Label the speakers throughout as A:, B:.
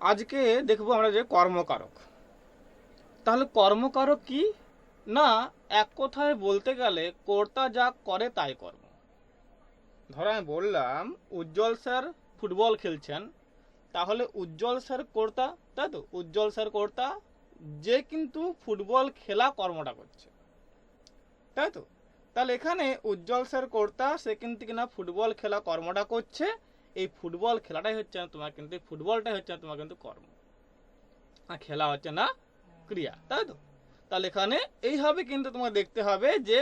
A: আজকে দেখব আমরা যে কর্মকারক। তাহলে কর্মকারক কি? না, এক কথায় বলতে গেলে কর্তা যা করে তাই কর্ম। ধরো আমি বললাম, উজ্জ্বল স্যার ফুটবল খেলছেন, তাহলে উজ্জ্বল স্যার কর্তা, তাই তো? উজ্জ্বল স্যার কর্তা যে কিন্তু ফুটবল খেলা কর্মটা করছে। তাই তো? তাহলে এখানে উজ্জ্বল স্যার কর্তা, সে কিন্তু কিনা ফুটবল খেলা কর্মটা করছে এই ফুটবল খেলাটাই হচ্ছে না তোমার কিন্তু ফুটবলটাই হচ্ছে না তোমার কিন্তু কর্ম। আর খেলা হচ্ছে না ক্রিয়া, তাই তো? তাহলে এখানে এইভাবে কিন্তু তোমার দেখতে হবে যে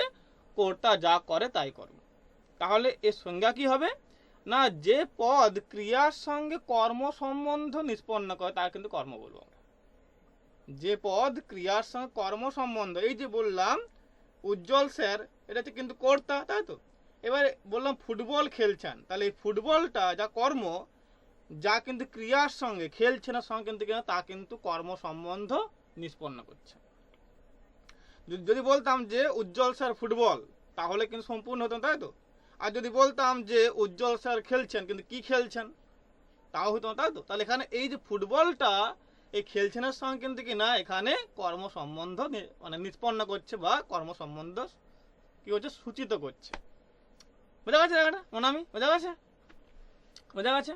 A: কর্তা যা করে তাই কর্ম। তাহলে এর সংজ্ঞা কি হবে? না, যে পদ ক্রিয়ার সঙ্গে কর্ম সম্বন্ধ নিষ্পন্ন করে, তার কিন্তু কর্ম বলব যে পদ ক্রিয়ার সঙ্গে কর্ম সম্বন্ধ, এই যে বললাম, উজ্জ্বল স্যার, এটা হচ্ছে কিন্তু কর্তা, তাই তো? এবারে বললাম ফুটবল খেলছেন তাহলে এই ফুটবলটা যা কর্ম যা কিন্তু ক্রিয়ার সঙ্গে খেলছে না সঙ্গে কিন্তু কিনা তা কিন্তু কর্ম সম্বন্ধ নিষ্পন্ন করছে। যদি- বলতাম যে উজ্জ্বল স্যার ফুটবল তাহলে কিন্তু সম্পূর্ণ হতো তাই তো? আর যদি বলতাম যে উজ্জ্বল স্যার খেলছেন কিন্তু কি খেলছেন তাও হতো না, তাই তো? তাহলে এখানে এই যে ফুটবলটা এই খেলছেনের সঙ্গে কিন্তু কি না এখানে কর্ম সম্বন্ধ মানে নিষ্পন্ন করছে বা কর্ম সম্বন্ধ কি হচ্ছে সূচিত করছে। বোঝা গেছে জায়গাটা? মনামি? বোঝা গেছে? বোঝা গেছে?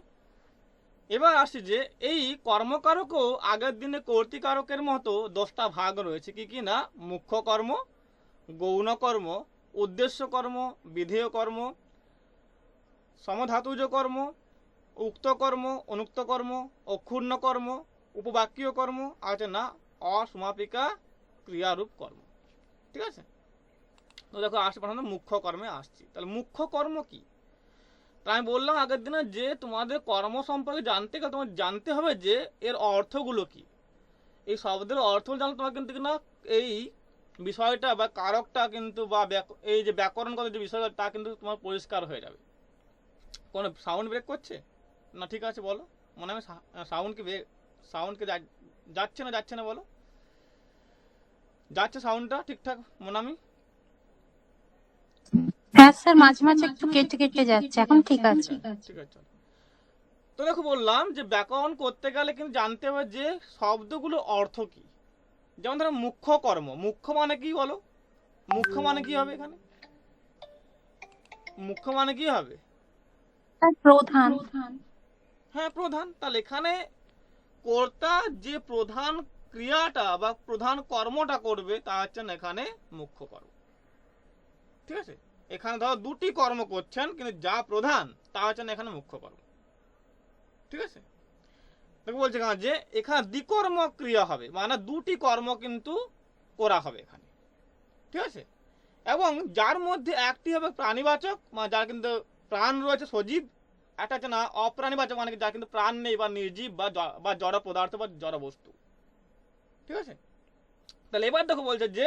A: এবার আসি যে এই কর্মকারকও আগের দিনে কর্তৃকারকের মতো দশটা ভাগ রয়েছে। কি কি না? মুখ্য কর্ম, গৌণ কর্ম, উদ্দেশ্য কর্ম, বিধেয় কর্ম, সমধাতুজ কর্ম, উক্ত কর্ম, অনুক্ত কর্ম, অক্ষুণ্ণ কর্ম উপবাক্যীয় কর্ম আর না? অসমাপিকা ক্রিয়ারূপ কর্ম। ঠিক আছে? তো দেখো, আসছে প্রথমে মুখ্য কর্মে আসছি। তাহলে মুখ্য কর্ম কি? তা আমি বললাম আগের দিনে যে তোমাদের কর্ম সম্পর্কে জানতে গেলে তোমার জানতে হবে যে এর অর্থগুলো কি। এই শব্দের অর্থ জানলে তোমার কিন্তু না এই বিষয়টা বা কারকটা কিন্তু বা এই যে ব্যাকরণগত যে বিষয়টা, তা কিন্তু তোমার পরিষ্কার হয়ে যাবে। কোনো সাউন্ড ব্রেক করছে? না ঠিক আছে বলো। মনে হয় সাউন্ডকে ব্রেক সাউন্ডকে যাচ্ছে না যাচ্ছে না বলো। যাচ্ছে সাউন্ডটা ঠিকঠাক মনামি
B: হ্যাঁ স্যার মাঝে মাঝে একটু কেটে কেটে যাচ্ছে। এখন ঠিক আছে।
A: ঠিক আছে তো দেখো বললাম যে ব্যাকরণ করতে গেলে কিন্তু জানতে হবে যে শব্দগুলোর অর্থ কি। যেমন ধরো মুখ্য কর্ম। মুখ্য মানে কি বলো? মুখ্য মানে কি হবে এখানে? মুখ্য মানে কি হবে?
B: প্রধান।
A: হ্যাঁ প্রধান। তাহলে এখানে কর্তা যে প্রধান ক্রিয়াটা বা প্রধান কর্মটা করবে তা হচ্ছে না এখানে মুখ্য কর্ম। ঠিক আছে? এখানে ধরো দুটি কর্ম করছেন, কিন্তু যা প্রধান, তা হচ্ছে না এখানে মুখ্য কর্ম। ঠিক আছে? দেখো বলছে এখানে যে, এখানে দ্বিকর্ম ক্রিয়া হবে মানে দুটি কর্ম কিন্তু করা হবে এখানে। ঠিক আছে? এবং যার মধ্যে একটি হবে প্রাণীবাচক মানে যার কিন্তু প্রাণ রয়েছে সজীব, একটা হচ্ছে না অপ্রাণীবাচক মানে যার কিন্তু প্রাণ নেই বা নির্জীব বা বা জড় পদার্থ বা জড় বস্তু। ঠিক আছে? তাহলে এবার দেখো বলছে যে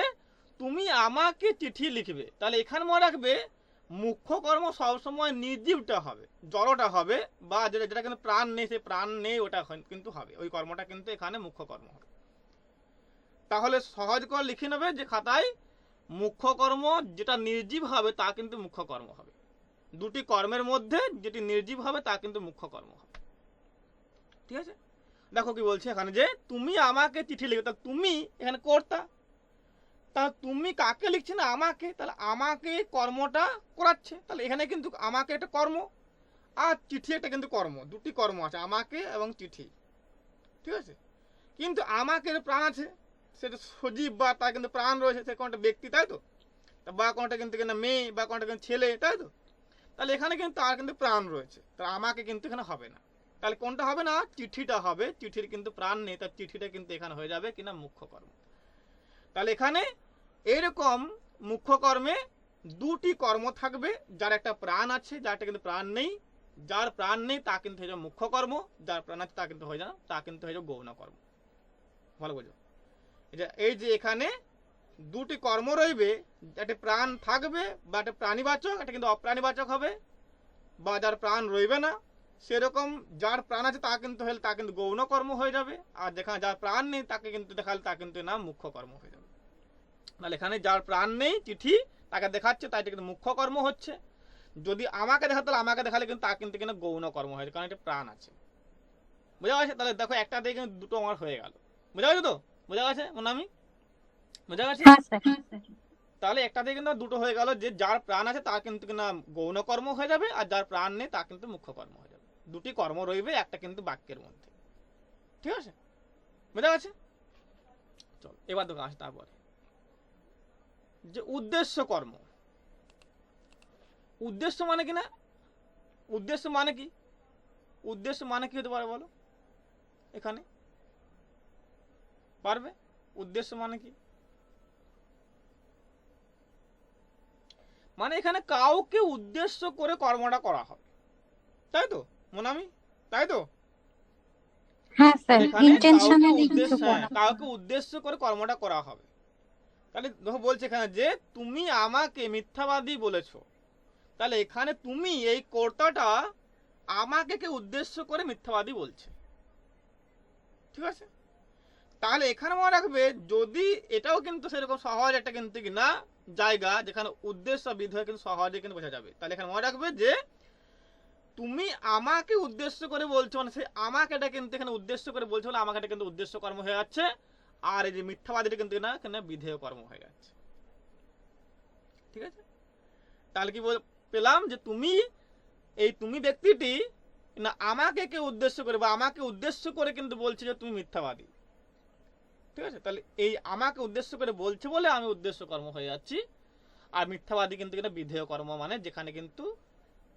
A: তুমি আমাকে চিঠি লিখবে। তাহলে এখানে মনে রাখবে, মুখ্য কর্ম সবসময় নির্জীবটা হবে, জড়টা হবে, বা যেটা যেটা কিন্তু প্রাণ নেই সে প্রাণ নেই, ওটা কিন্তু হবে। ওই কর্মটা কিন্তু এখানে মুখ্য কর্ম হবে। তাহলে সহজ করে লিখে নেবে যে খাতায়, মুখ্য কর্ম যেটা নির্জীব হবে, তা কিন্তু মুখ্য কর্ম হবে। দুটি কর্মের মধ্যে যেটি নির্জীব হবে, তা কিন্তু মুখ্য কর্ম হবে। ঠিক আছে? দেখো কি বলছে এখানে যে, তুমি আমাকে চিঠি লিখবে। তুমি এখানে কর্তা। তা তুমি কাকে লিখছে না? আমাকে? তাহলে আমাকে কর্মটা করাচ্ছে। তাহলে এখানে কিন্তু আমাকে একটা কর্ম আর চিঠি একটা কিন্তু কর্ম। দুটি কর্ম আছে, আমাকে এবং চিঠি। ঠিক আছে? কিন্তু আমাকে প্রাণ আছে, সেটা সজীব বা তার কিন্তু প্রাণ রয়েছে, সে কোনটা ব্যক্তি, তাই তো? বা কোনটা কিন্তু কিনা মেয়ে, বা কোনটা কিন্তু ছেলে, তাই তো? তাহলে এখানে কিন্তু তার কিন্তু প্রাণ রয়েছে। তাহলে আমাকে কিন্তু এখানে হবে না। তাহলে কোনটা হবে না? চিঠিটা হবে। চিঠির কিন্তু প্রাণ নেই তার চিঠিটা কিন্তু এখানে হয়ে যাবে কিনা? মুখ্য কর্ম। তাহলে এখানে এরকম মুখ্য কর্মে দুটি কর্ম থাকবে। যার একটা প্রাণ আছে যারটা কিন্তু প্রাণ নেই। যার প্রাণ নেই, তা কিন্তু হয়ে যাবে মুখ্য কর্ম যার প্রাণ আছে, তা কিন্তু হয়ে যাবে, তা কিন্তু হয়ে যাবে গৌণ কর্ম ভালো বোঝো? এই যে এখানে দুটি কর্ম রইবে, একটা প্রাণ থাকবে বা একটা প্রাণীবাচক, একটা কিন্তু অপ্রাণীবাচক হবে, বা যার প্রাণ রইবে না, সেরকম যার প্রাণ আছে, তা কিন্তু হলে তা কিন্তু গৌণ কর্ম হয়ে যাবে। আর যেখানে যার প্রাণ নেই, তাকে কিন্তু দেখালে, তা কিন্তু না মুখ্য কর্ম হয়ে যাবে। তাহলে এখানে যার প্রাণ নেই চিঠি তাকে দেখাচ্ছে তাই এটা কিন্তু মুখ্য কর্ম হচ্ছে। যদি আমাকে দেখাতে তাহলে আমাকে দেখালে কিন্তু তা কিন্তু কিনা গৌণ কর্ম হয়েছে কারণ এটা প্রাণ আছে। বোঝা গেছে? তাহলে দেখো একটা দিয়ে কিন্তু দুটো আমার হয়ে গেল। বোঝা গেছে তো? বোঝা গেছে মনে আমি বোঝা গেছে?
B: হ্যাঁ
A: তাহলে একটা দিয়ে কিন্তু দুটো হয়ে গেল যে যার প্রাণ আছে তা কিন্তু কিনা গৌণ কর্ম হয়ে যাবে আর যার প্রাণ নেই তা কিন্তু মুখ্য কর্ম হয়ে যাবে। দুটি কর্ম রইবে একটা কিন্তু বাক্যের মধ্যে। ঠিক আছে? বোঝা গেছে? চল এবার দেখো আসে তারপরে। যে উদ্দেশ্য কর্ম। উদ্দেশ্য মানে কি না? উদ্দেশ্য মানে কি? উদ্দেশ্য মানে কি হতে পারে বলো? এখানে। পারবে? উদ্দেশ্য মানে কি? মানে এখানে কাউকে উদ্দেশ্য করে কর্মটা করা হবে তাই তো মোনামি? তাই তো?
B: হ্যাঁ
A: হ্যাঁ, কাউকে উদ্দেশ্য করে কর্মটা করা হবে। তাহলে দেখো বলছে এখানে যে তুমি আমাকে মিথ্যাবাদী বলেছ। তাহলে এখানে তুমি এই কর্তাটা আমাকে কে উদ্দেশ্য করে মিথ্যাবাদী বলছে। ঠিক আছে? তাহলে এখানে মনে রাখবে, যদি এটাও কিন্তু সেরকম সহজ একটা কিন্তু কি না, জায়গা যেখানে উদ্দেশ্য বিধেয় কিন্তু সহজে কিন্তু বোঝা যাবে। তাহলে এখানে মনে রাখবে যে তুমি আমাকে উদ্দেশ্য করে বলছো মানে সে আমাকে এটা কিন্তু এখানে উদ্দেশ্য করে বলছো বলে আমাকে এটা কিন্তু উদ্দেশ্য কর্ম হয়ে যাচ্ছে। আর এই যে মিথ্যাবাদীটা কিন্তু না এখানে বিধেয় কর্ম হয়ে যাচ্ছে। ঠিক আছে? তাহলে কি পেলাম যে তুমি, এই তুমি ব্যক্তিটি না আমাকে কে উদ্দেশ্য করে বা আমাকে উদ্দেশ্য করে কিন্তু বলছে যে তুমি মিথ্যাবাদী। ঠিক আছে? তাহলে এই আমাকে উদ্দেশ্য করে বলছে বলে আমি উদ্দেশ্য কর্ম হয়ে যাচ্ছি। আর মিথ্যাবাদী কিন্তু এটা বিধেয় কর্ম মানে যেখানে কিন্তু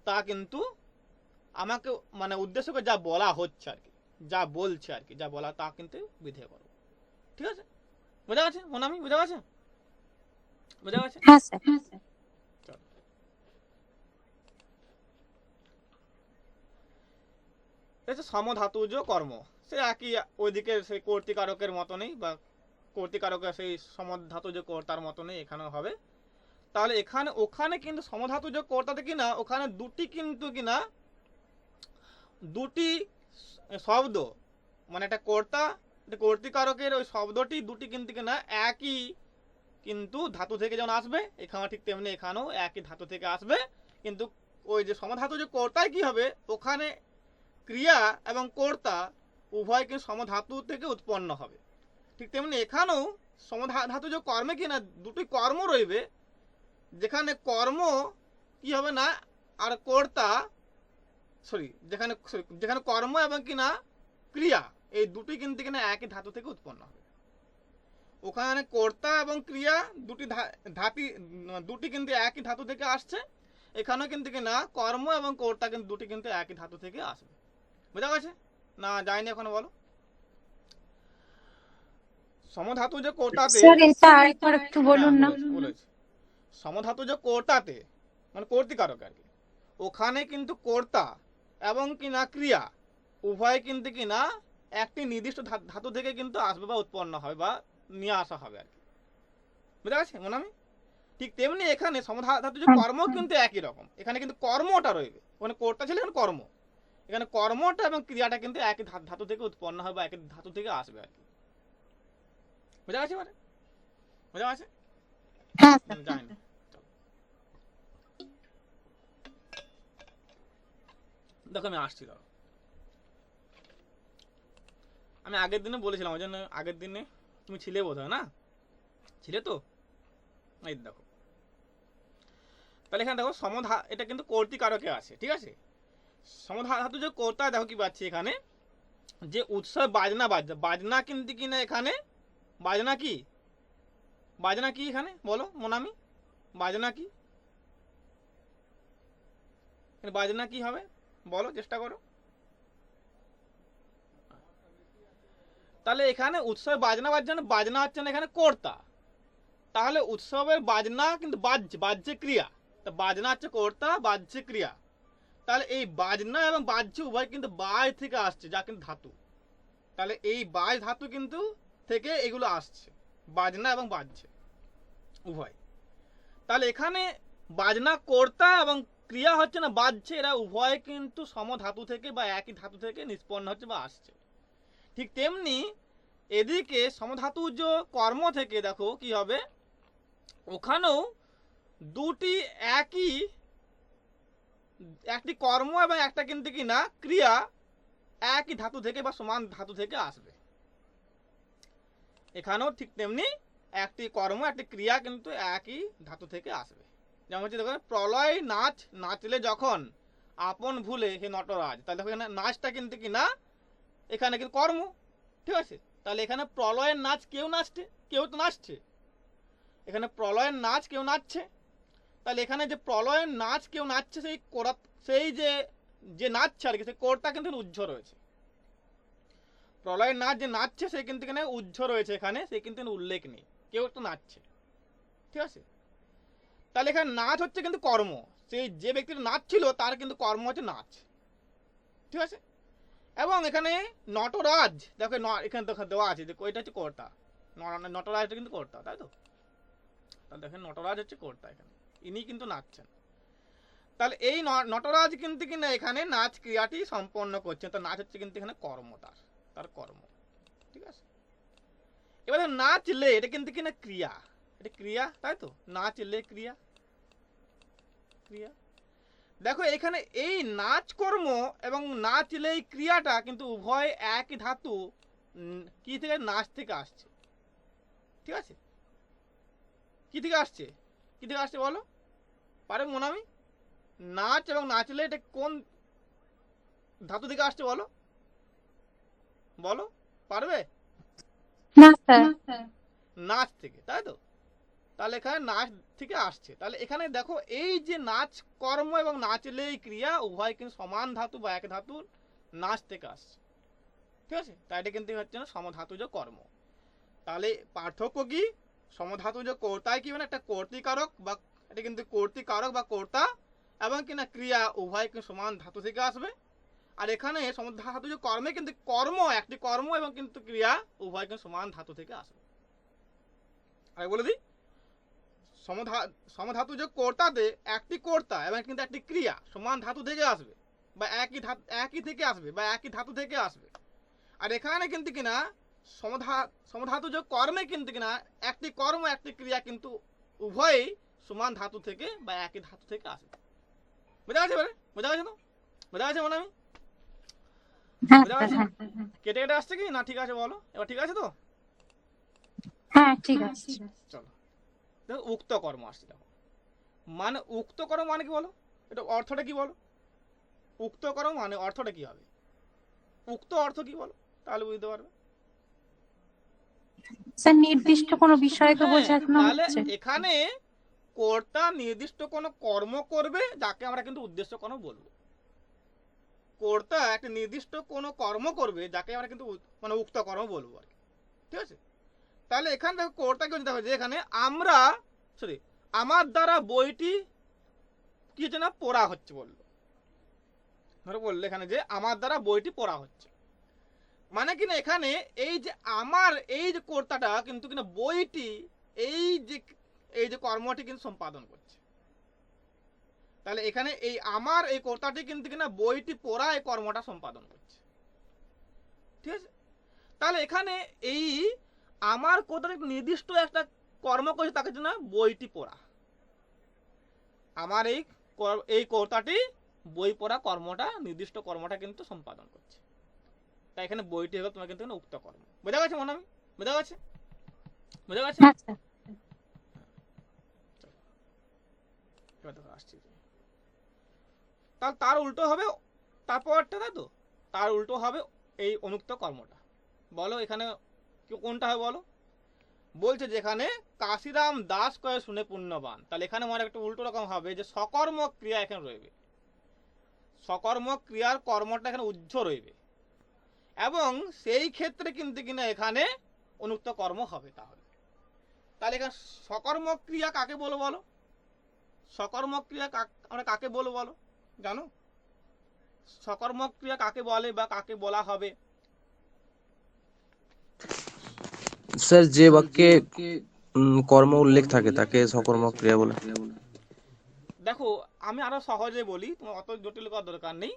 A: তা কিন্তু আমাকে মানে উদ্দেশ্য করে যা বলা হচ্ছে আর কি, যা বলছে আর কি, যা বলা তা কিন্তু বিধেয় কর্ম। ঠিক আছে? বোঝা গেছে? মনে আমি বোঝা গেছে? বোঝা গেছে?
B: হ্যাঁ স্যার।
A: এই যে সমধাতুজ কর্ম সে একই ওইদিকে সেই কর্তিকারকের মতনই বা কর্তিকারকের সেই সমধাতুজ কর্তার মতনই এখানেও হবে। তাহলে এখানে ওখানে কিন্তু সমধাতুজ কর্তাতে কিনা ওখানে দুটি কিন্তু কিনা দুটি শব্দ মানে একটা কর্তা কর্তিকারকের ওই শব্দটি দুটি কিন্তু কিনা একই, কিন্তু ধাতু থেকে যেমন আসবে, এখানে ঠিক তেমনি এখানেও একই ধাতু থেকে আসবে। কিন্তু ওই যে সমধাতু যে কর্তায় কি হবে? ওখানে ক্রিয়া এবং কর্তা উভয় কিন্তু সমধাতু থেকে উৎপন্ন হবে। ঠিক তেমনি এখানেও সমধাতু যে কর্মে কিনা দুটি কর্ম রইবে, যেখানে কর্ম কি হবে না, আর কর্তা সরি যেখানে যেখানে কর্ম এবং কিনা ক্রিয়া। এই দুটি কিন্তু কিনা একই ধাতু থেকে উৎপন্ন হবে। ওখানে কর্তা এবং ক্রিয়া দুটি ধা- ধাপি দুটি কিন্তু একই ধাতু থেকে আসছে। এখানেও কিন্তু কিনা কর্ম এবং কর্তা কিন্তু দুটি কিন্তু একই ধাতু থেকে আসবে। বুঝা গেছে? না যায়নি এখন বলো? সমধাতু যে কর্তাতে
B: স্যার এটা আরেকবার একটু বলুন না।
A: হ্যাঁ। সমধাতু যে কর্তাতে মানে কর্তিকারক আর কি ওখানে কিন্তু কর্তা এবং কিনা ক্রিয়া উভয় কিন্তু কিনা একটি নির্দিষ্ট ধাতু থেকে কিন্তু আসবে বা উৎপন্ন হবে বা নিয়ে আসা হবে আর কি। বুঝা গেছে মনে আমি ঠিক তেমনি এখানে সমধাতু যে
B: হ্যাঁ,
A: কর্ম কিন্তু একই রকম। এখানে কিন্তু কর্মটা রইবে। ওখানে কর্তা ছিল এখানে কর্ম। এখানে কর্মটা এবং ক্রিয়াটা কিন্তু একই ধাতু থেকে উৎপন্ন হবে বা একই ধাতু থেকে আসবে আর কি। বুঝা গেছে মানে? বুঝা গেছে
B: হ্যাঁ
A: জানি না। দেখো আমি আসছি দাঁড়াও আমি আগের দিনে বলেছিলাম, ওই জন্য আগের দিনে তুমি ছিলে বোধ না? ছিলে তো? এই দেখো। তাহলে এখানে দেখো, সমধা, এটা কিন্তু কর্তিকারকে আছে, ঠিক আছে? সমধাতু যে কর্তা, দেখো কি পাচ্ছি এখানে? যে উৎসব বাজনা বাজ বাজনা কিন্তু কিনা এখানে? বাজনা কি? বাজনা কি এখানে? বলো, মোনামি। বাজনা কি? বাজনা কি হবে? বলো, চেষ্টা করো। তাহলে এখানে উৎসবে বাজনা বাজছে না? বাজনা হচ্ছে না এখানে কর্তা। তাহলে উৎসবের বাজনা কিন্তু বাজছে বাজছে ক্রিয়া। তা বাজনা হচ্ছে কর্তা, বাজছে ক্রিয়া। তাহলে এই বাজনা এবং বাজছে উভয় কিন্তু বাজ থেকে আসছে, যা কিন্তু ধাতু। তাহলে এই বাজ ধাতু কিন্তু থেকে এগুলো আসছে, বাজনা এবং বাজছে উভয়। তাহলে এখানে বাজনা, কর্তা এবং ক্রিয়া হচ্ছে না, বাজছে, এরা উভয় কিন্তু সম ধাতু থেকে বা একই ধাতু থেকে নিষ্পন্ন হচ্ছে বা আসছে। ঠিক তেমনি এদিকে সমধাতুজ কর্ম থেকে দেখো কি হবে? ওখানেও দুটি একই, একটি কর্ম এবং একটা কিন্তু কি না, ক্রিয়া একই ধাতু থেকে বা সমান ধাতু থেকে আসবে। এখানেও ঠিক তেমনি একটি কর্ম, একটি ক্রিয়া কিন্তু একই ধাতু থেকে আসবে। যেমন হচ্ছে দেখো, প্রলয় নাচ নাচলে যখন আপন ভুলে, হে নটরাজ, তাহলে দেখো এখানে নাচটা কিন্তু কি না এখানে কিন্তু কর্ম, ঠিক আছে? তাহলে এখানে প্রলয়ের নাচ কেউ নাচছে? কেউ তো নাচছে। এখানে প্রলয়ের নাচ কেউ নাচছে। তাহলে এখানে যে প্রলয়ের নাচ কেউ নাচছে, সেই কোরা সেই যে যে নাচছে আর কি, সেই কোরটা কিন্তু উজ্জ্ব রয়েছে। প্রলয়ের নাচ যে নাচছে, সে কিন্তু এখানে উজ্জ্ব রয়েছে এখানে, সে কিন্তু উল্লেখ নেই। কেউ তো নাচছে। ঠিক আছে? তাহলে এখানে নাচ হচ্ছে কিন্তু কর্ম। সেই যে ব্যক্তির নাচ ছিল, তার কিন্তু কর্ম হচ্ছে নাচ। ঠিক আছে? এবং এখানে নটরাজ, দেখো এখানে দেখো দেওয়া আছে যে এটা হচ্ছে কর্তা। নটরাজটা কিন্তু কর্তা, তাই তো? তাহলে দেখেন, নটরাজ হচ্ছে কর্তা এখানে। ইনি কিন্তু নাচছেন। তাহলে এই নটরাজ কিন্তু কিনা এখানে নাচ ক্রিয়াটি সম্পন্ন করছেন, তো নাচ হচ্ছে কিন্তু এখানে কর্ম তার তার কর্ম। ঠিক আছে? এবারে নাচলে এটা কিন্তু কিনা ক্রিয়া, এটা ক্রিয়া, তাই তো? নাচলে ক্রিয়া। ক্রিয়া। দেখো এখানে এই নাচ কর্ম এবং নাচলে এই ক্রিয়াটা কিন্তু উভয় একই ধাতু কি থেকে? নাচ থেকে আসছে। ঠিক আছে? কি থেকে আসছে? কি থেকে আসছে বলো? পারে মোনামি? নাচ এবং নাচলে এটা কোন ধাতু থেকে আসছে বলো? বলো পারবে?
B: না স্যার।
A: নাচ থেকে তাই তো? তাহলে এখানে নাচ থেকে আসছে। তাহলে এখানে দেখো, এই যে নাচ কর্ম এবং নাচলে এই ক্রিয়া, উভয় কিন্তু সমান ধাতু বা এক ধাতুর নাচ থেকে আসছে। ঠিক আছে? তাই এটা কিন্তু হচ্ছে না সমধাতুজ কর্ম। তাহলে পার্থক্য কি? সমধাতুজ কর্তায় কি? মানে একটা কর্তিকারক বা এটা কিন্তু কর্তিকারক বা কর্তা এবং কিনা ক্রিয়া, উভয় কিন্তু সমান ধাতু থেকে আসবে। আর এখানে সমধাতুজ কর্মে কিন্তু কর্ম, একটি কর্ম এবং কিন্তু ক্রিয়া, উভয় কিন্তু সমান ধাতু থেকে আসবে। আরে বলে দিই সমধা সমধাতুজ কর্তাতে একটি কর্তা এবং কিন্তু একটি ক্রিয়া সমান ধাতু থেকে আসবে বা একই ধাতু একই থেকে আসবে বা একই ধাতু থেকে আসবে। আর এখানে কিন্তু কিনা সমধা সমধাতু যে কর্মে কিন্তু কিনা একটি কর্ম একটি ক্রিয়া কিন্তু উভয়ই সমান ধাতু থেকে বা একই ধাতু থেকে আসবে বোঝা গেছে এবারে? বোঝা গেছে তো? বোঝা গেছে মনে আমি?
B: হ্যাঁ
A: বোঝা গেছে?
B: হ্যাঁ
A: কেটে কেটে আসছে কি? না ঠিক আছে বলো? এবার ঠিক আছে তো?
B: হ্যাঁ ঠিক আছে।
A: চলো। দেখো উক্ত কর্ম আসছে দেখো। মানে উক্ত কর্ম মানে কি বলো? এটা অর্থটা কি বলো? উক্ত কর্ম মানে অর্থটা কি হবে? উক্ত অর্থ কি বলো? তাহলে বুঝতে পারবে।
B: স্যার নির্দিষ্ট কোনো বিষয়কে
A: হ্যাঁ,
B: বোঝানো হচ্ছে?
A: এখানে কর্তা নির্দিষ্ট কোনো কর্ম করবে যাকে আমরা কিন্তু উদ্দেশ্য কর্ম বলব। কর্তা একটা নির্দিষ্ট কোনো কর্ম করবে যাকে আমরা কিন্তু মানে উক্ত কর্ম বলব আর কি। ঠিক আছে? তাহলে এখান থেকে কর্তাকে বুঝতে হবে, যে এখানে আমরা সরি আমার দ্বারা বইটি কি হচ্ছে না, পড়া হচ্ছে বলল। ধরো বলল এখানে যে আমার দ্বারা বইটি পড়া হচ্ছে। মানে কিনা এখানে এই যে আমার, এই যে কর্তাটা কিন্তু কিনা বইটি এই যে এই যে কর্মটি কিন্তু সম্পাদন করছে। তাহলে এখানে এই আমার, এই কর্তাটি কিন্তু কিনা বইটি পড়া, এই কর্মটা সম্পাদন করছে। ঠিক আছে? তাহলে এখানে এই আমার কর্তাটি নির্দিষ্ট একটা কর্ম করছে তাকে জন্য বইটি পড়া। আমার এই এই কর্তাটি বই পড়া কর্মটা নির্দিষ্ট কর্মটা কিন্তু সম্পাদন করছে। তাই এখানে বইটি হলো তোমার কিন্তু উক্ত কর্ম। বোঝা গেছে মনে বোঝা গেছে? বোঝা গেছে?
B: হ্যাঁ
A: আসছি। তাহলে তার উল্টো হবে তারপরটা তো? তার উল্টো হবে এই অনুক্ত কর্মটা। বলো এখানে কোনটা হবে বলো বলছে যেখানে কাশিরাম দাস কয়ে শুনে পুণ্যবান। তাহলে এখানে মনে একটা উল্টো রকম হবে যে সকর্ম ক্রিয়া এখানে রইবে। সকর্ম ক্রিয়ার কর্মটা এখানে উজ্জ্ব রইবে। এবং সেই ক্ষেত্রে কিন্তু কিনা এখানে অনুক্ত কর্ম হবে তাহলে। তাহলে এখানে সকর্ম ক্রিয়া কাকে বলো বলো? সকর্মক্রিয়া কাক- আমরা কাকে বলব বলো? জানো? সকর্ম ক্রিয়া কাকে বলে বা কাকে বলা হবে?
C: স্যার, যে বাক্যে কর্ম উল্লেখ থাকে, তাকে সকর্ম ক্রিয়া বলে।
A: দেখো, আমি আরও সহজে বলি, তোমার অত জটিল করার দরকার নেই।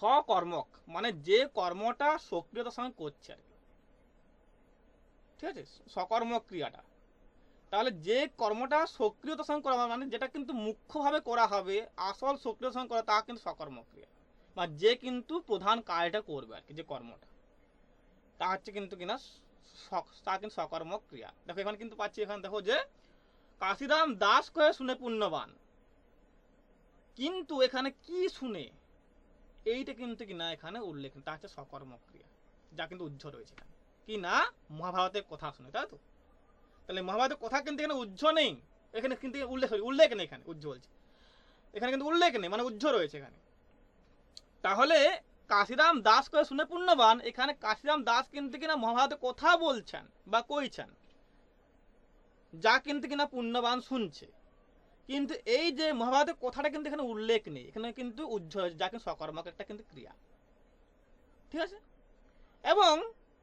A: সকর্মক মানে যে কর্মটা সক্রিয়তার সঙ্গে করছে আর ঠিক আছে? সকর্মক ক্রিয়াটা। তাহলে যে কর্মটা সক্রিয়তার সঙ্গে করা মানে যেটা কিন্তু মুখ্যভাবে করা হবে, আসল সক্রিয়তার সঙ্গে করা, তা কিন্তু সকর্মক ক্রিয়া। বা যে কিন্তু প্রধান কাজটা করবে আর কি, যে কর্মটা। তা হচ্ছে কিন্তু কিনা তা কিন্তু সকর্মক ক্রিয়া। দেখো, এখানে কিন্তু পাচ্ছি, এখানে দেখো যে কাশিরাম দাস কয়ে শুনে পুণ্যবান। কিন্তু এখানে কি শুনে? এইটা কিন্তু কিনা এখানে উল্লেখ। তা হচ্ছে সকর্মক ক্রিয়া, যা কিন্তু উজ্জ্ব রয়েছে এখানে। কি না মহাভারতের কথা শুনে, তাই তো? তাহলে মহাভারতের কথা কিন্তু এখানে উজ্জ্ব নেই। এখানে কিন্তু উল্লেখ উল্লেখ নেই এখানে, উজ্জ্ব বলছে। এখানে কিন্তু উল্লেখ নেই মানে উজ্জ্ব রয়েছে এখানে। তাহলে কাশিরাম দাস করে শুনে পুণ্যবান, এখানে কাশিরাম দাস কিন্তু কিনা মহাভারতের কথা বলছেন বা কইছেন। যা কিন্তু কিনা পুণ্যবান শুনছে। কিন্তু এই যে মহাভারতের কথাটা কিন্তু এখানে উল্লেখ নেই, এখানে কিন্তু উজ্জ্বল, যা কিন্তু সকর্মক একটা কিন্তু ক্রিয়া। ঠিক আছে? এবং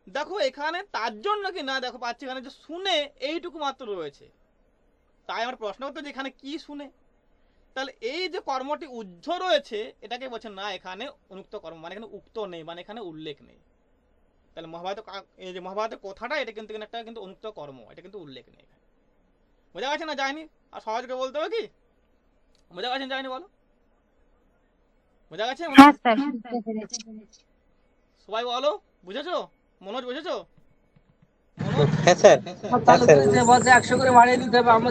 A: দেখো এখানে তার জন্য কি না দেখো পাচ্ছি এখানে যে শুনে এইটুকু মাত্র রয়েছে। তাই আমার প্রশ্ন হতো যে এখানে কি শুনে? তাহলে এই যে কর্মটি উজ্জ্ব রয়েছে এটাকে বলছে না এখানে অনুক্ত কর্ম মানে এখানে উক্ত নেই মানে এখানে উল্লেখ নেই। তাহলে মহাভারত এই যে মহাভারতের কথাটা এটা কিন্তু একটা কিন্তু অনুক্ত কর্ম এটা কিন্তু উল্লেখ নেই এখানে। বোঝা গেছে না যায়নি? আর সহজ করে বলতে হবে কি? বোঝা গেছে যায়নি বলো? বোঝা গেছে?
B: হ্যাঁ স্যার। পেরেছি।
A: সবাই বলো বুঝেছ? মনোজ বুঝেছ? মনোজ
D: হ্যাঁ স্যার।
E: তাহলে তো যে বলছে একশো করে বাড়িয়ে দিতে হবে আমরা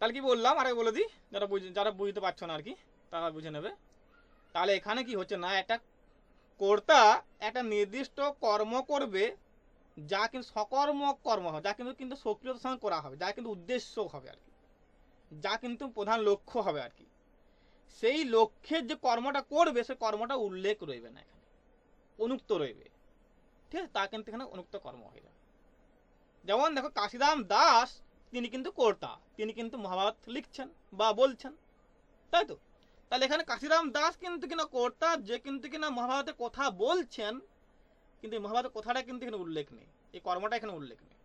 A: তাহলে কি বললাম? আরে বলে দিই, যারা বুঝ, যারা বুঝতে পারছ না আর কি, তারা বুঝে নেবে। তাহলে এখানে কি হচ্ছে না, একটা কর্তা একটা নির্দিষ্ট কর্ম করবে, যা কিন্তু সকর্ম কর্ম হবে যা কিন্তু কিন্তু সক্রিয়তার সঙ্গে করা হবে, যা কিন্তু উদ্দেশ্য হবে আর কি, যা কিন্তু প্রধান লক্ষ্য হবে আর কি। সেই লক্ষ্যের যে কর্মটা করবে সে কর্মটা উল্লেখ রইবে না এখানে, অনুক্ত রইবে। ঠিক আছে? তা কিন্তু এখানে অনুক্ত কর্ম হয়ে যাবে। যেমন দেখো কাশিরাম দাস তিনি কিন্তু কর্তা। তিনি কিন্তু মহাভারত লিখছেন বা বলছেন। তাই তো? তাহলে এখানে কাশিরাম দাস কিন্তু কিনা কর্তা, যে কিন্তু কিনা মহাভারতের কথা বলছেন, কিন্তু মহাভারতের কথাটা কিন্তু এখানে উল্লেখ নেই। এই কর্মটা এখানে উল্লেখ নেই।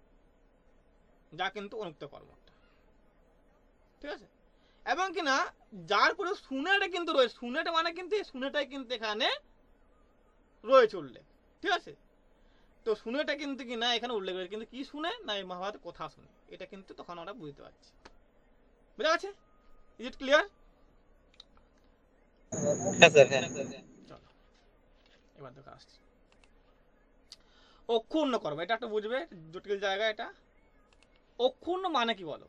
A: যা কিন্তু অনুক্ত কর্ম একটা। ঠিক আছে? এবং কিনা যার পরে শুনেটা কিন্তু রয়েছে শুনেটা মানে কিন্তু এই শুনেটাই কিন্তু এখানে রয়েছে উল্লেখ। ঠিক আছে? তো শুনেটা কিন্তু কি না এখানে উল্লেখ রয়েছে। কিন্তু কি শুনে না এই মহাভারতের কথা শুনে? এটা কিন্তু তখন আমরা বুঝতে পারছি। বুঝা গেছে? ইজ ইট ক্লিয়ার এবার দেখো আসছি। অক্ষুণ্ণ করব এটা একটা বুঝবে জটিল জায়গা এটা। অক্ষুণ্ণ মানে কি বলো?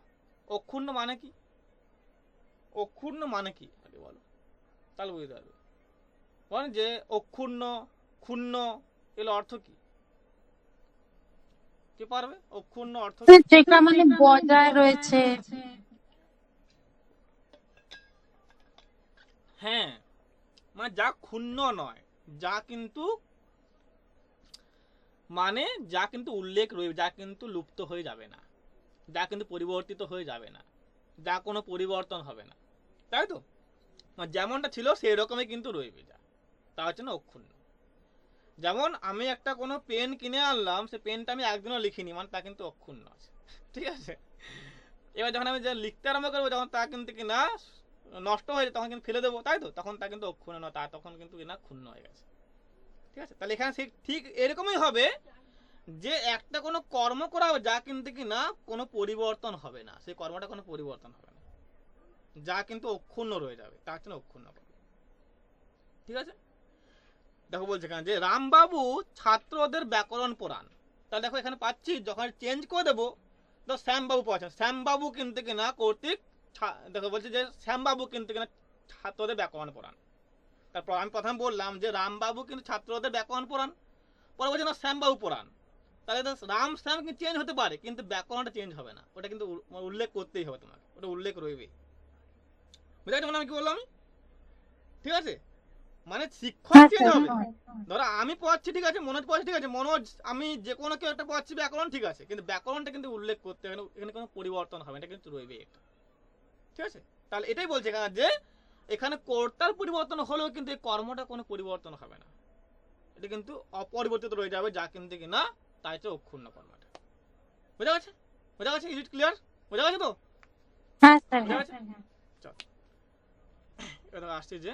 A: অক্ষুণ্ণ মানে কি? অক্ষুণ্ণ মানে কি? আগে বলো। তাহলে বুঝতে পারবে। বলেন যে অক্ষুণ্ণ ক্ষুণ্ণ এগুলো অর্থ কি? কে পারবে? অক্ষুণ্ণ অর্থ
B: যেটা মানে বজায় রয়েছে।
A: হ্যাঁ মানে যা ক্ষুণ্ণ নয় যা কিন্তু মানে যা কিন্তু উল্লেখ রইবে যা কিন্তু লুপ্ত হয়ে যাবে না যা কিন্তু পরিবর্তিত হয়ে যাবে না যা কোনো পরিবর্তন হবে না। তাই তো? মানে যেমনটা ছিল সেই রকমই কিন্তু রইবে যা। তা হচ্ছে না অক্ষুণ্ণ যেমন আমি একটা কোনো পেন কিনে আনলাম, সে পেনটা আমি একদিনও লিখিনি মানে তা কিন্তু অক্ষুণ্ণ আছে। ঠিক আছে? এবার যখন আমি যা লিখতে আরম্ভ করব, যখন তা কিন্তু কি না নষ্ট হয়ে তখন কিন্তু ফেলে দেবো, তাই তো? তখন তা কিন্তু অক্ষুণ্ণ নয়, তা তখন কিন্তু না ক্ষুণ্ণ হয়ে গেছে। ঠিক আছে? তাহলে এখানে ঠিক এরকমই হবে যে একটা কোনো কর্ম করা হবে যা কিন্তু কি না কোনো পরিবর্তন হবে না। সেই কর্মটা কোনো পরিবর্তন হবে না। যা কিন্তু অক্ষুণ্ণ রয়ে যাবে তার জন্য অক্ষুণ্ণ ঠিক আছে? দেখো বলছে এখানে যে রামবাবু ছাত্রদের ব্যাকরণ পড়ান। তাহলে দেখো এখানে পাচ্ছি, যখন চেঞ্জ করে দেবো, তো শ্যামবাবু পড়াচ্ছেন শ্যামবাবু কিন্তু কিনা কর্তৃক দেখো বলছে যে শ্যামবাবু কিন্তু কিনা ছাত্রদের ব্যাকরণ পড়ান। তারপর আমি প্রথম বললাম যে রামবাবু কিন্তু ছাত্রদের ব্যাকরণ পড়ান। পরে বলছে না, শ্যামবাবু পড়ান। তাহলে তো রাম, শ্যাম কিন্তু চেঞ্জ হতে পারে, কিন্তু ব্যাকরণটা চেঞ্জ হবে না। ওটা কিন্তু উল্লেখ করতেই হবে তোমাকে। ওটা উল্লেখ রইবে বুঝতে পারছ মানে আমি কি বললাম ঠিক আছে? মানে শিক্ষক
B: হ্যাঁ
A: চেঞ্জ হবে ধরো আমি পড়াচ্ছি ঠিক আছে? মনোজ পড়াচ্ছি ঠিক আছে? মনোজ আমি যে কোনো কেউ একটা পড়াচ্ছি ব্যাকরণ ঠিক আছে। কিন্তু ব্যাকরণটা কিন্তু উল্লেখ করতে হবে এখানে কোনো পরিবর্তন হবে এটা কিন্তু রইবে এটা ঠিক আছে? তাহলে এটাই বলছে এখানে যে এখানে কর্তার পরিবর্তন হলেও কিন্তু এই কর্মটা কোনো পরিবর্তন হবে না। এটা কিন্তু অপরিবর্তিত রয়ে যাবে যা কিন্তু কি না তাই তো অক্ষুণ্ণ কর্মটা। বোঝা গেছে? বোঝা গেছে? ইজ ইট ক্লিয়ার বোঝা গেছে তো?
B: হ্যাঁ স্যার
A: বোঝা
B: হ্যাঁ
A: গেছে এবার আসছে যে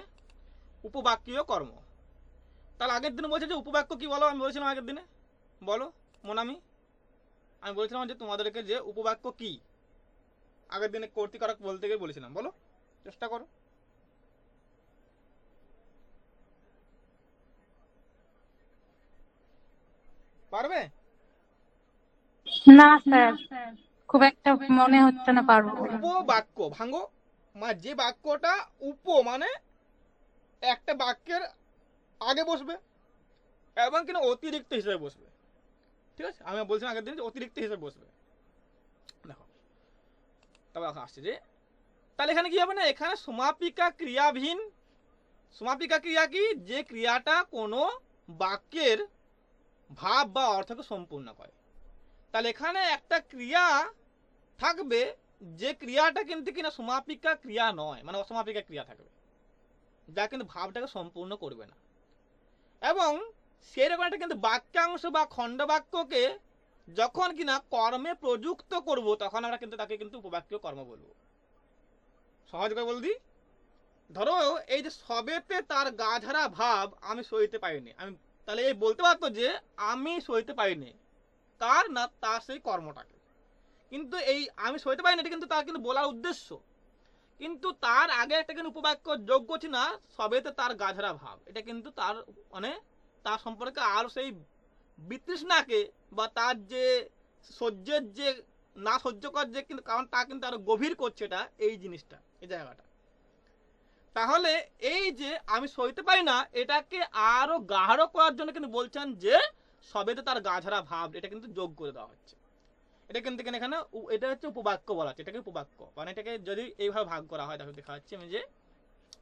A: উপবাক্যীয় কর্ম। তাহলে আগের দিন বলছে যে উপবাক্য কি বলো? আমি বলেছিলাম আগের দিনে। বলো মোনামি। আমি বলেছিলাম যে তোমাদেরকে যে উপবাক্য কি? আগের দিনে কর্তিকারক বলতে গিয়ে বলেছিলাম। বলো চেষ্টা করো। পারবে?
B: না স্যার। খুব একটা মনে হচ্ছে না পারব।
A: উপবাক্য ভাঙ্গো। মা যে বাক্যটা উপ মানে একটা বাক্যের আগে বসবে এবং কিনা অতিরিক্ত হিসেবে বসবে। ঠিক আছে? আমি বলছিলাম আগের দিন অতিরিক্ত হিসেবে বসবে। দেখো তবে এখন আসছে যে, তাহলে এখানে কি হবে না? এখানে সমাপিকা ক্রিয়াবিহীন। সমাপিকা ক্রিয়া কি? যে ক্রিয়াটা কোনো বাক্যের ভাব বা অর্থকে সম্পূর্ণ করে। তাহলে এখানে একটা ক্রিয়া থাকবে, যে ক্রিয়াটা কিন্তু কিনা সমাপিকা ক্রিয়া নয় মানে অসমাপিকা ক্রিয়া থাকবে। যা কিন্তু ভাবটাকে সম্পূর্ণ করবে না। এবং সেরকম একটা কিন্তু বাক্যাংশ বা খণ্ড বাক্যকে যখন কিনা কর্মে প্রযুক্ত করব, তখন আমরা কিন্তু তাকে কিন্তু উপবাক্য কর্ম বলব। সহজ করে বল দিই ধরো এই যে সবেতে তার গাঝারা ভাব আমি সইতে পারিনি। আমি তাহলে এই বলতে পারতো যে আমি সইতে পারিনি। কার না তার সেই কর্মটাকে। কিন্তু এই আমি সইতে পারিনি এটা কিন্তু তার কিন্তু বলার উদ্দেশ্য। কিন্তু তার আগে একটা কিন্তু উপবাক্য যোগ করছি না, সবেতে তার গাঝারা ভাব। এটা কিন্তু তার মানে তার সম্পর্কে আর সেই বিতৃষ্ণাকে বা তার যে সহ্যের যে, না সহ্য কর যে কিন্তু কারণ তা কিন্তু আরও গভীর করছে এটা, এই জিনিসটা, এই জায়গাটা। তাহলে এই যে আমি সইতে পারি না, এটাকে আরও গাঢ় করার জন্য কিন্তু বলছেন যে সবেতে তার গাঝারা ভাব, এটা কিন্তু যোগ করে দেওয়া হচ্ছে। এটা কিন্তু এখানে এখানে এটা হচ্ছে উপবাক্য বলা হচ্ছে, এটাকে উপবাক্য। মানে এটাকে যদি এইভাবে ভাগ করা হয়, দেখো দেখা যাচ্ছে যে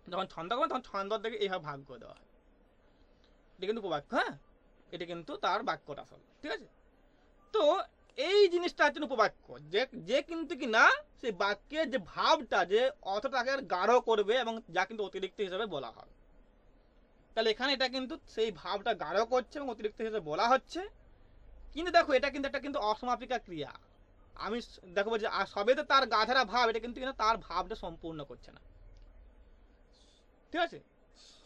A: যখন ছন্দ করব তখন ছন্দর দিকে এইভাবে ভাগ করে দেওয়া হয়। এটা কিন্তু উপবাক্য হ্যাঁ? এটা কিন্তু তার বাক্যটা আসল ঠিক আছে? তো এই জিনিসটা হচ্ছে উপবাক্য। যে যে কিন্তু কি না, সেই বাক্যের যে ভাবটা, যে অর্থটাকে গাঢ় করবে এবং যা কিন্তু অতিরিক্ত হিসেবে বলা হয়। তাহলে এখানে এটা কিন্তু সেই ভাবটা গাঢ় করছে এবং অতিরিক্ত হিসেবে বলা হচ্ছে। কিন্তু দেখো, এটা কিন্তু একটা কিন্তু অসমাপিকা ক্রিয়া। আমি দেখো যে সবেতে তার গাধারা ভাব, এটা কিন্তু কিনা তার ভাবটা সম্পূর্ণ করছে না। ঠিক আছে?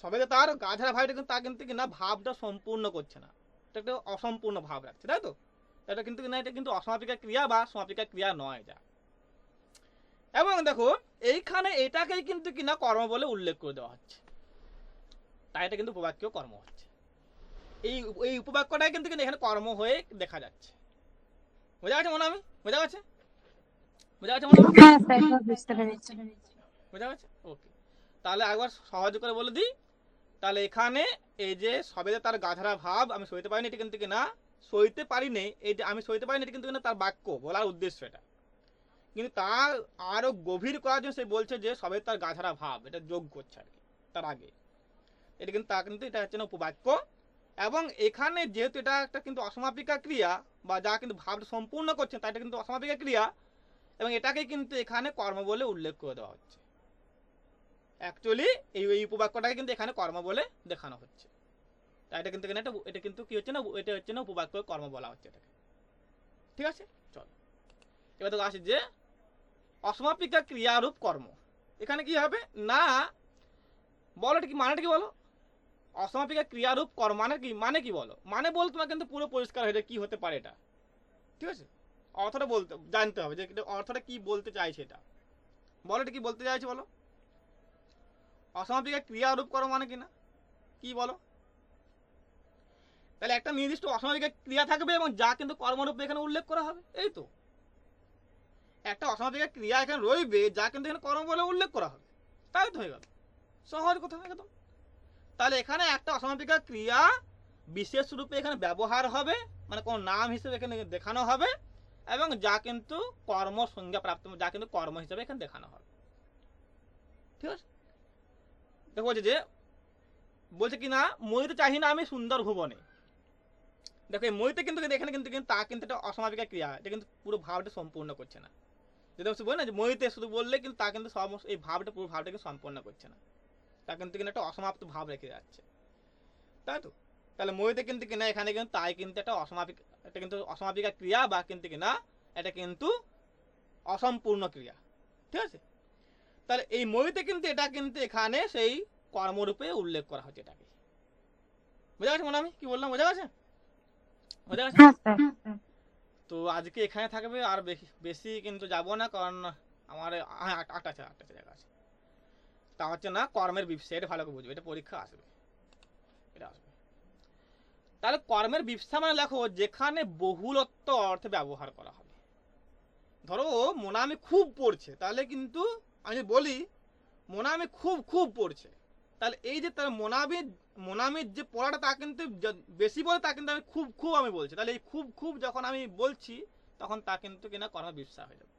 A: সবেতে তার গাধারা ভাব, এটা কিন্তু তা কিন্তু কিনা ভাবটা সম্পূর্ণ করছে না। এটা একটা অসম্পূর্ণ ভাব রাখছে, তাই তো? এটা কিন্তু না এটা কিন্তু অসমাপিকা ক্রিয়া বা সমাপিকা ক্রিয়া নয় যা এবং দেখো, এইখানে এটাকেই কিন্তু কিনা কর্ম বলে উল্লেখ করে দেওয়া হচ্ছে। তাই এটা কিন্তু উপবাক্য কর্ম হচ্ছে। এই এই উপবাক্যটাই কিন্তু কিন্তু এখানে কর্ম হয়ে দেখা যাচ্ছে। বোঝা গেছে মনে আমি? বোঝা গেছে? বোঝা গেছে মনে
B: হ্যাঁ
A: বোঝা গেছে? ওকে তাহলে একবার সহজ করে বলে দিই। তাহলে এখানে এই যে সবেতে তার গাধারা ভাব আমি সইতে পারিনি এটা কিন্তু কিনা? সইতে পারিনি এটা আমি সইতে পারিনি এটা কিন্তু কিনা তার বাক্য বলার উদ্দেশ্য এটা। কিন্তু তার আরও গভীর করার জন্য সে বলছে যে সবে তার গাধারা ভাব এটা যোগ করছে আর কি তার আগে। এটা কিন্তু তা কিন্তু এটা হচ্ছে না উপবাক্য। এবং এখানে যেহেতু এটা একটা কিন্তু অসমাপিকা ক্রিয়া, বা যা কিন্তু ভাব সম্পূর্ণ করছে তা এটা কিন্তু অসমাপিকা ক্রিয়া, এবং এটাকে কিন্তু এখানে কর্ম বলে উল্লেখ করে দেওয়া হচ্ছে। অ্যাকচুয়ালি এই এই উপবাক্যটাকে কিন্তু এখানে কর্ম বলে দেখানো হচ্ছে। তাই এটা কিন্তু এখানে একটা এটা কিন্তু কি হচ্ছে না, এটা হচ্ছে না উপবাক্য কর্ম বলা হচ্ছে এটাকে। ঠিক আছে? চল। এবার তো আসে যে, অসমাপিকা ক্রিয়ারূপ কর্ম। এখানে কি হবে? না বলো এটা কি, মানেটা কি বলো? অসমাপিকা ক্রিয়ারূপ কর্ম মানে কি মানে কি বলো? মানে বল তোমার কিন্তু পুরো পরিষ্কার হয়ে যায় কি হতে পারে এটা। ঠিক আছে? অর্থটা বলতে, জানতে হবে যে অর্থটা কি বলতে চাইছে এটা। বলো এটা কি বলতে চাইছে বলো? অসমাপিকা ক্রিয়ারূপ করো মানে কি না? কি বলো? তাহলে একটা নির্দিষ্ট অসমাপিকা ক্রিয়া থাকবে এবং যা কিন্তু কর্মরূপে এখানে উল্লেখ করা হবে, এই তো। একটা অসমাপিকা ক্রিয়া এখানে রইবে, যা কিন্তু এখানে কর্ম বলে উল্লেখ করা হবে। তাই তো হয়ে গেল। সহজ কথা একদম। তাহলে এখানে একটা অসমাপিকা ক্রিয়া বিশেষ রূপে এখানে ব্যবহার হবে মানে কোন নাম হিসেবে এখানে দেখানো হবে, এবং যা কিন্তু কর্ম সংজ্ঞা প্রাপ্ত, যা কিন্তু কর্ম হিসেবে এখানে দেখানো হবে। ঠিক আছে? দেখো বলছে যে, বলছে কি না মইতে চাহি না আমি সুন্দর ভুবনে। দেখো, এই মইতে কিন্তু এখানে কিন্তু কিন্তু তা কিন্তু একটা অসমাপিকা ক্রিয়া, এটা কিন্তু পুরো ভাবটা সম্পূর্ণ করছে না। যদি বলি না যে ময়ূরতে শুধু বললে কিন্তু তা কিন্তু সমস্ত এই ভাবটা, পুরো ভাবটাকে সম্পূর্ণ করছে না। তা কিন্তু কিনা একটা অসমাপ্ত ভাব রেখে যাচ্ছে। তাই তো? তাহলে মইতে কিন্তু কিনা এখানে কিন্তু তাই কিন্তু একটা অসমাপিক এটা কিন্তু অসমাপিকা ক্রিয়া বা কিন্তু কিনা এটা কিন্তু অসম্পূর্ণ ক্রিয়া। ঠিক আছে? তাহলে এই মইতে কিন্তু এটা কিন্তু এখানে সেই কর্মরূপে উল্লেখ করা হচ্ছে এটাকে। বোঝা গেছে মনে আমি কি বললাম? বোঝা গেছে বোঝা গেছে তো আজকে এখানে থাকবে আর বেশি বেশি কিন্তু যাব না কারণ আমার হ্যাঁ আট- আটটা আছে আটটা জায়গা আছে। তা হচ্ছে না, কর্মের বিপসে, এটা ভালো করে বুঝবে, এটা পরীক্ষা আসবে। এটা আসবে। তাহলে কর্মের বিপসা মানে লেখো যেখানে বহুলত্ব অর্থে ব্যবহার করা হবে। ধরো, মোনামি খুব পড়ছে, তাহলে কিন্তু আমি বলি, মোনামি খুব খুব পড়ছে। তাহলে এই যে তার মোনামি, মোনামির যে পড়াটা, তা কিন্তু বেশি বলে তা কিন্তু আমি খুব খুব আমি বলছি। তাহলে এই খুব খুব যখন আমি বলছি, তখন তা কিন্তু কিনা কর্মের বিপসা হয়ে যাবে।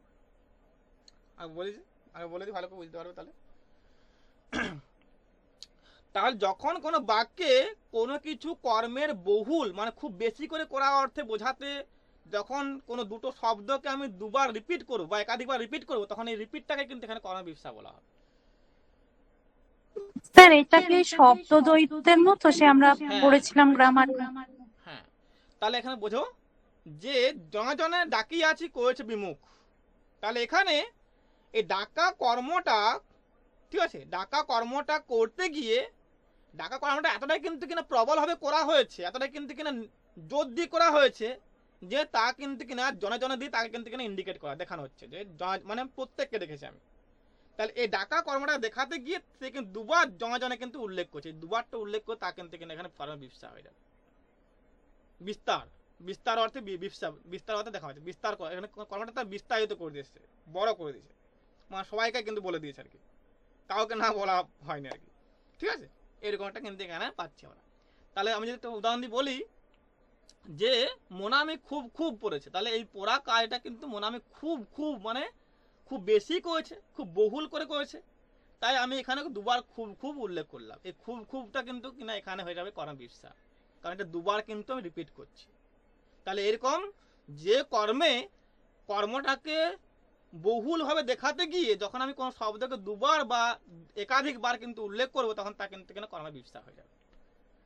A: আমি বলেছি আমি বলে দিই ভালো করে বুঝতে পারবে তাহলে। তাহলে যখন কোনো বাক্যে কোনো কিছু কর্মের বহুল মানে খুব বেশি করে করা অর্থে বোঝাতে যখন কোনো দুটো শব্দকে আমি দুবার রিপিট করব বা একাধিকবার রিপিট করব তখন এই রিপিটটাকে কিন্তু এখানে কর্ম বলা হয়।
B: স্যার এটা কি শব্দ দ্বৈতের মতো সে আমরা
A: হ্যাঁ।
B: পড়েছিলাম গ্রামার
A: হ্যাঁ। তাহলে এখানে বোঝো যে জনে জনে ডাকি আছি করেছে বিমুখ। তাহলে এখানে এই ডাকা কর্মটা ঠিক আছে, ডাকা কর্মটা করতে গিয়ে, ডাকা কর্মটা এতটাই কিন্তু কিনা প্রবলভাবে করা হয়েছে, এতটাই কিন্তু কিনা জোর দিয়ে করা হয়েছে যে তা কিন্তু কিনা জনে জনে দিয়ে তাকে কিন্তু কিনা ইন্ডিকেট করা, দেখানো হচ্ছে, যে মানে প্রত্যেককে দেখেছি আমি। তাহলে এই ডাকা কর্মটা দেখাতে গিয়ে সে কিন্তু দুবার জনে জনে কিন্তু উল্লেখ করছে দুবারটা উল্লেখ করে তা কিন্তু কিনা এখানে কর্ম বিপসা হয়ে যাবে। বিস্তার বিস্তার অর্থে বি- বিস্তার অর্থে দেখা হচ্ছে, বিস্তার এখানে কর্মটা তার বিস্তারিত করে দিয়েছে, বড় করে দিয়েছে মানে সবাইকে কিন্তু বলে দিয়েছে আর কি। কাউকে না বলা হয়নি আর কি। ঠিক আছে? এরকম একটা কিন্তু এখানে পাচ্ছি আমরা। তাহলে আমি যদি উদাহরণ দিয়ে বলি যে মোনামি খুব খুব পড়েছে। তাহলে এই পড়া কাজটা কিন্তু মোনামি খুব খুব মানে খুব বেশি করেছে, খুব বহুল করে করেছে। তাই আমি এখানে দুবার খুব খুব উল্লেখ করলাম। এই খুব, খুবটা কিন্তু কিনা এখানে হয়ে যাবে কর্ম বিপসা কারণ এটা দুবার কিন্তু আমি রিপিট করছি। তাহলে এরকম যে কর্মে কর্মটাকে বহুলভাবে দেখাতে গিয়ে যখন আমি কোনো শব্দকে দুবার বা একাধিকবার কিন্তু উল্লেখ করব তখন তা কিন্তু কেন কর্মে বিপসা হয়ে যাবে?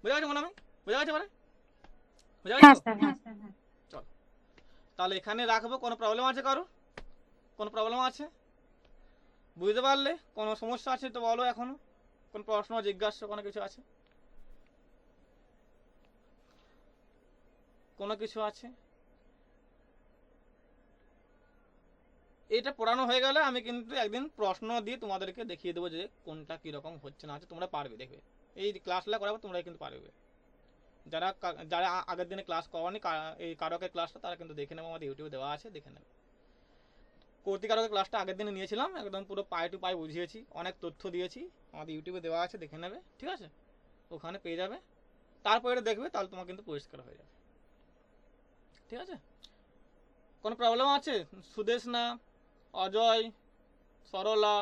A: বুঝা গেছে মনে আমি বুঝা গেছে মানে বুঝা গেছে
B: হ্যাঁ
A: তাহলে এখানে রাখব কোনো প্রবলেম আছে কারও? কোনো প্রবলেম আছে? বুঝতে পারলে? কোনো সমস্যা আছে তো বলো এখনও? কোন প্রশ্ন জিজ্ঞাসা কোনো কিছু আছে? কোনো কিছু আছে? এটা পড়ানো হয়ে গেলে আমি কিন্তু একদিন প্রশ্ন দিয়ে তোমাদেরকে দেখিয়ে দেবো যে কোনটা কীরকম হচ্ছে না হচ্ছে, তোমরা পারবে, দেখবে। এই ক্লাসটা করাবো তোমরা কিন্তু পারবে। যারা যারা আগের দিনে ক্লাস করানি এই কারকের ক্লাসটা তারা কিন্তু দেখে নেবে, আমাদের ইউটিউবে দেওয়া আছে, দেখে নেবে। কর্তিকারকের ক্লাসটা আগের দিনে নিয়েছিলাম, একদম পুরো পায়ে টু পায়ে বুঝিয়েছি, অনেক তথ্য দিয়েছি, আমাদের ইউটিউবে দেওয়া আছে, দেখে নেবে, ঠিক আছে? ওখানে পেয়ে যাবে। তারপরে এটা দেখবে, তাহলে তোমার কিন্তু পরিষ্কার হয়ে যাবে। ঠিক আছে? কোনো প্রবলেম আছে? সুদেশ না অজয় সরলা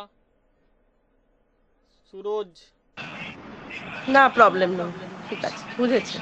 A: সুরজ।
D: না প্রবলেম নেই। ঠিক আছে বুঝেছি।